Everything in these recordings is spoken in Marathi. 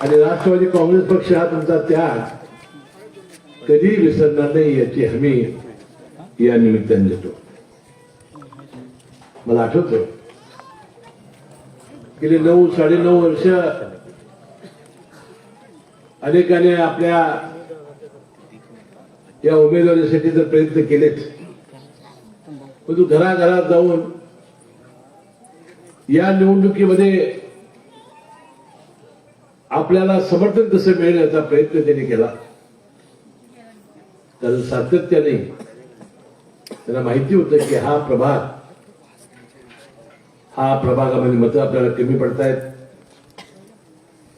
आणि राष्ट्रवादी काँग्रेस पक्ष हा तुमचा त्याग. कधी विसरणार नाही याची हमी या निमित्ताने देतो. मला आठवत गेले नऊ साडेनऊ वर्ष अनेकाने आपल्या या उमेदवारीसाठी जर प्रयत्न केलेच परंतु घराघरात जाऊन या निवडणुकीमध्ये आपल्याला समर्थन कसं मिळेल याचा प्रयत्न त्यांनी केला. कारण सातत्याने त्यांना माहिती होतं की हा प्रभाग हा प्रभागामध्ये मतं आपल्याला कमी पडतायत.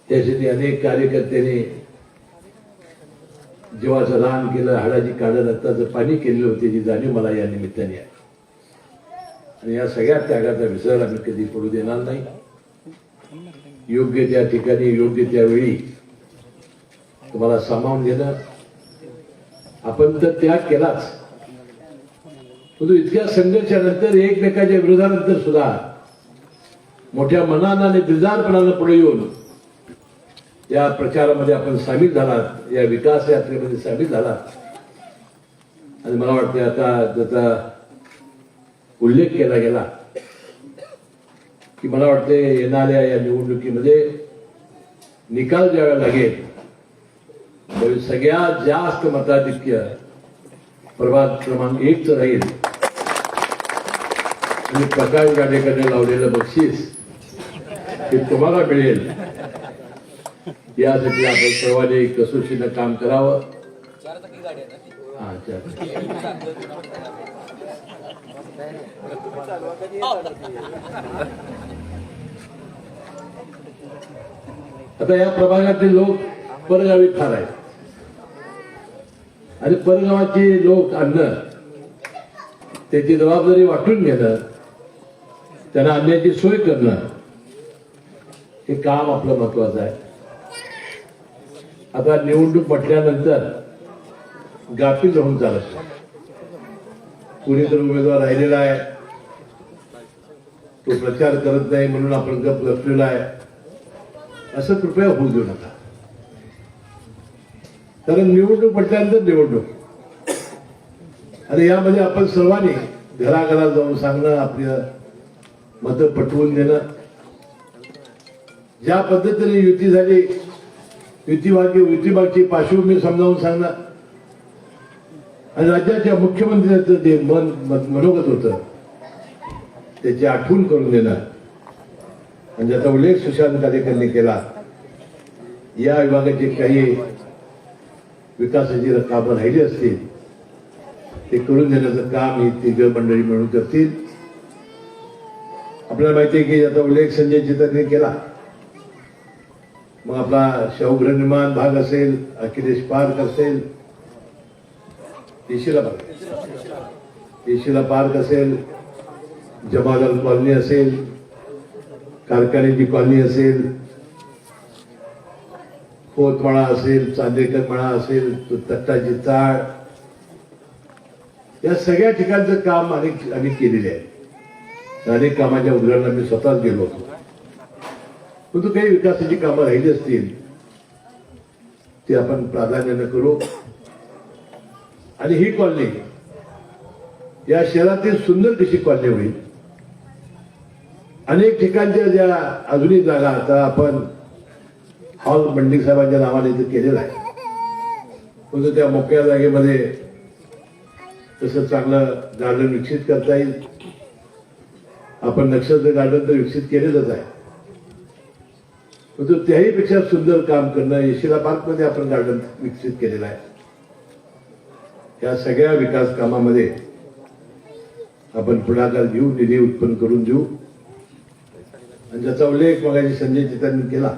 त्यासाठी अनेक कार्यकर्त्यांनी जीवाचं रान केलं हाडाची काढं रक्ताचं पाणी केलेलं होते जी जाणीव मला या निमित्ताने आहे. आणि या सगळ्या त्यागाचा विसर आम्ही कधी पडू देणार नाही. योग्य त्या ठिकाणी योग्य त्यावेळी तुम्हाला सामावून घेणं. आपण तर त्याग केलाच. परंतु इतक्या संघर्षानंतर एकमेकाच्या विरोधानंतर सुद्धा मोठ्या मनानं आणि दिलदारपणानं पुढे येऊन या प्रचारामध्ये आपण सामील झालात या विकास यात्रेमध्ये सामील झालात. आणि मला वाटते आता जसा उल्लेख केला गेला. की मला वाटते येणाऱ्या या निवडणुकीमध्ये निकाल द्यावा लागेल. म्हणजे सगळ्यात जास्त मताधिक्य प्रभाग क्रमांक एकच राहील. आणि प्रकाश गाडेकरने लावलेलं बक्षीस हे तुम्हाला मिळेल. यासाठी आपण सर्वांनी कसोशीनं काम करावं. अच्छा आता या प्रभागातील लोक परगावी ठार आहेत. आणि परगावाचे लोक आणणं त्याची जबाबदारी वाटून घेणं त्यांना आणण्याची सोय करणं हे काम आपलं महत्वाचं आहे. आता निवडणूक म्हटल्यानंतर गाफील राहून चालत कुणी तर उमेदवार राहिलेला आहे. तो प्रचार करत नाही म्हणून आपण गप गपलेला आहे. असं कृपया होऊ देऊ नका. कारण निवडणूक म्हटल्यानंतर निवडणूक. आणि यामध्ये आपण सर्वांनी घराघरात जाऊन सांगणं आपल्या मतं पटवून देणं. ज्या पद्धतीने युती झाली युतीमागे युतीमागची पार्श्वभूमी समजावून सांगणं. आणि राज्याच्या मुख्यमंत्र्यांचं जे मन मन- मनोगत होतं त्याची आठवण करून देणं. म्हणजे आता उल्लेख सुशांत कार्यकर्त्यांनी केला. या विभागाची काही विकासाची कामं राहिली असतील ते करून देण्याचं काम ही तिघ मंडळी मिळून करतील. आपल्याला माहिती आहे की आता उल्लेख संजय चितरने केला. मग आपला शवगृहनिर्माण भाग असेल अखिलेश पार्क असेल येशीला पार्क येशीला पार्क असेल जमादार कॉलनी असेल कारखान्याची कॉलनी असेल पोतमळा असेल चांदेकर मळा असेल तट्टाची चाळ या सगळ्या ठिकाणचं काम अनेक अनेक केलेले आहे. अनेक कामाच्या उदाहरणा मी स्वतःच गेलो होतो. परंतु काही विकासाची कामं राहिली असतील ते आपण प्राधान्यानं करू. आणि ही कॉलनी या शहरातील सुंदर कशी कॉलनी होईल? अनेक ठिकाणच्या ज्या अजूनही जागा आता आपण हॉल बंडिंग साहेबांच्या नावाने इथं केलेला आहे. परंतु त्या मोकळ्या जागेमध्ये तसं चांगलं गार्डन विकसित करता येईल. आपण नक्षत्र गार्डन तर विकसित केलेलंच आहे. परंतु त्याहीपेक्षा सुंदर काम करणं येशिला पार्कमध्ये आपण गार्डन विकसित केलेलं आहे. या सगळ्या विकास कामामध्ये आपण पुढाकार घेऊ निधी उत्पन्न करून देऊ. आणि ज्याचा उल्लेख मगाशी संजय चितांनी केला.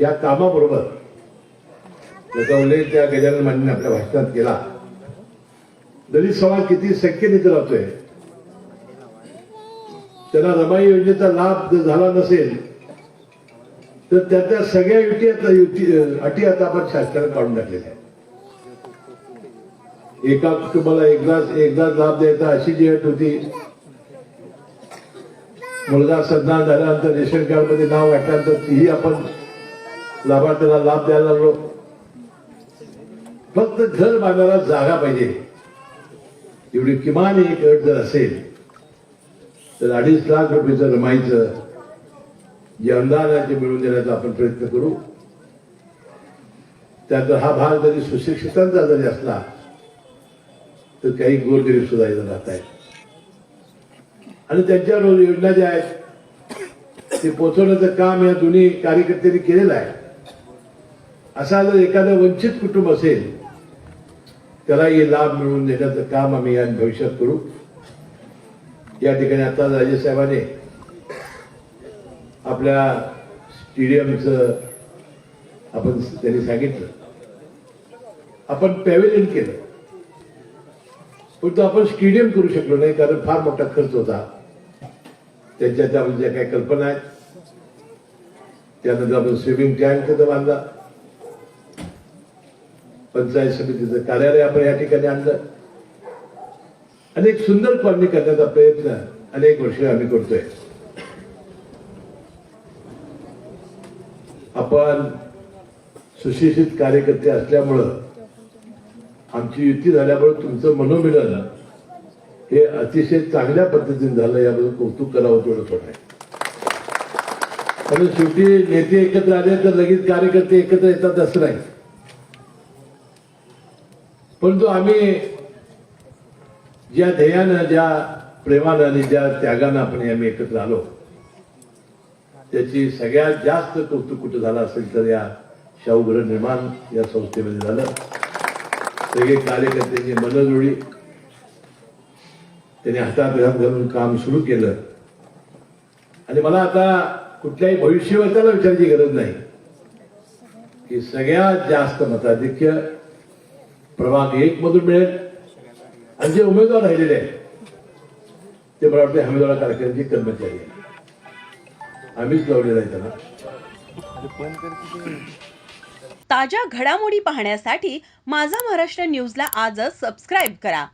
या कामाबरोबर त्याचा उल्लेख त्या गजानन मांडीने आपल्या भाषणात केला. दलित समाज किती शक्य इथं राहतोय त्यांना रमाई योजनेचा लाभ जर झाला नसेल तर त्यातल्या सगळ्या युटी आता युती अटी आता आपण शासनाने काढून टाकलेल्या आहेत. एका कुटुंबाला एकदाच एकदाच लाभ द्यायचा अशी जी अट होती मुलगा सज्ञान झाल्यानंतर रेशन कार्डमध्ये नाव घातल्यानंतर तीही आपण लाभार्थ्याला लाभ द्यायला लागलो. फक्त घर बांधायला जागा पाहिजे. एवढी किमान एक अट जर असेल तर अडीच लाख रुपयेचं रमायचं जे अनुदान आहे मिळवून देण्याचा आपण प्रयत्न करू. त्यात हा भाग जरी सुशिक्षितांचा जरी असला तर काही गोरगरीब सुद्धा इथं राहत आहेत आणि त्यांच्या योजना ज्या आहेत ते पोचवण्याचं काम या दोन्ही कार्यकर्त्यांनी केलेलं आहे. असा जर एखादं वंचित कुटुंब असेल त्याला हे लाभ मिळवून देण्याचं काम आम्ही या भविष्यात करू. या ठिकाणी आता राजेसाहेबांनी आपल्या स्टेडियमचं आपण त्यांनी सांगितलं. आपण पॅव्हिलियन केलं. परंतु आपण स्टेडियम करू शकलो नाही कारण फार मोठा खर्च होता. त्यांच्या त्या ज्या काही कल्पना आहेत? त्यानंतर आपण स्विमिंग टँक तिथं बांधला. पंचायत समितीचं कार्यालय आपण या ठिकाणी आणलं. आणि एक सुंदर कॉलनी करण्याचा प्रयत्न अनेक वर्ष आम्ही करतोय. आपण सुशिक्षित कार्यकर्ते असल्यामुळं आमची युती झाल्यामुळे तुमचं मनोमिलन हे अतिशय चांगल्या पद्धतीने झालं याबद्दल कौतुक करावं हो, तेवढं थोडं आहे. कारण शेवटी नेते एकत्र आले तर लगेच कार्यकर्ते एकत्र येतात असं नाही. परंतु आम्ही ज्या ध्येयानं ज्या प्रेमानं आणि ज्या त्यागानं आपण आम्ही एकत्र आलो त्याची सगळ्यात जास्त कौतुक कुठं झालं असेल तर या शाहूगृह निर्माण या संस्थेमध्ये झालं. सगळे कार्यकर्त्यांची मनजोडी त्यांनी हातात घात घालून काम सुरू केलं. आणि मला आता कुठल्याही भविष्यवर्त्याला विचारायची गरज नाही. की सगळ्यात जास्त मताधिक्य प्रभाग एक मधून मिळेल. आणि जे उमेदवार राहिलेले आहेत ते मला वाटते हमीदवाडा कार्यक्रमाचे कर्मचारी आम्हीच लावलेला आहे त्यांना. ताज्या घडामोडी पाहण्यासाठी माझा महाराष्ट्र न्यूजला आजच सबस्क्राईब करा.